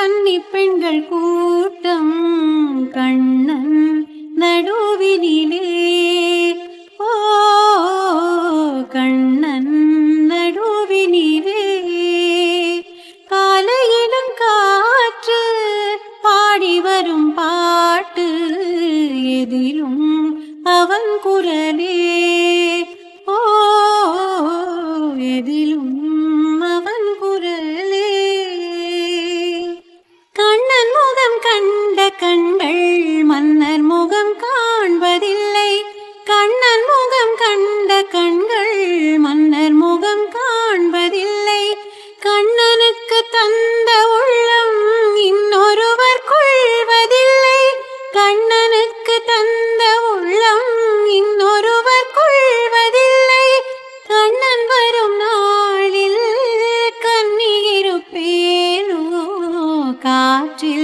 கன்னி பெண்கள் கூட்டம் கண்ணன் நடுவினிலே. ஓ கண்ணன் நடுவினிலே. காலையிலும் காற்று பாடி வரும் பாட்டு எதிலும் அவன் குரலே. கண்ட கண்கள் மன்னர் முகம் காண்பதில்லை. கண்ணன் முகம் கண்ட கண்கள் மன்னர் முகம் காண்பதில்லை. கண்ணனுக்கு தந்த உள்ளம் இன்னொருவர் கொள்வதில்லை. கண்ணனுக்கு தந்த உள்ளம் இன்னொருவர் கொள்வதில்லை. கண்ணன் வரும் நாளில் கண்ணீரு பேரோ காற்றில்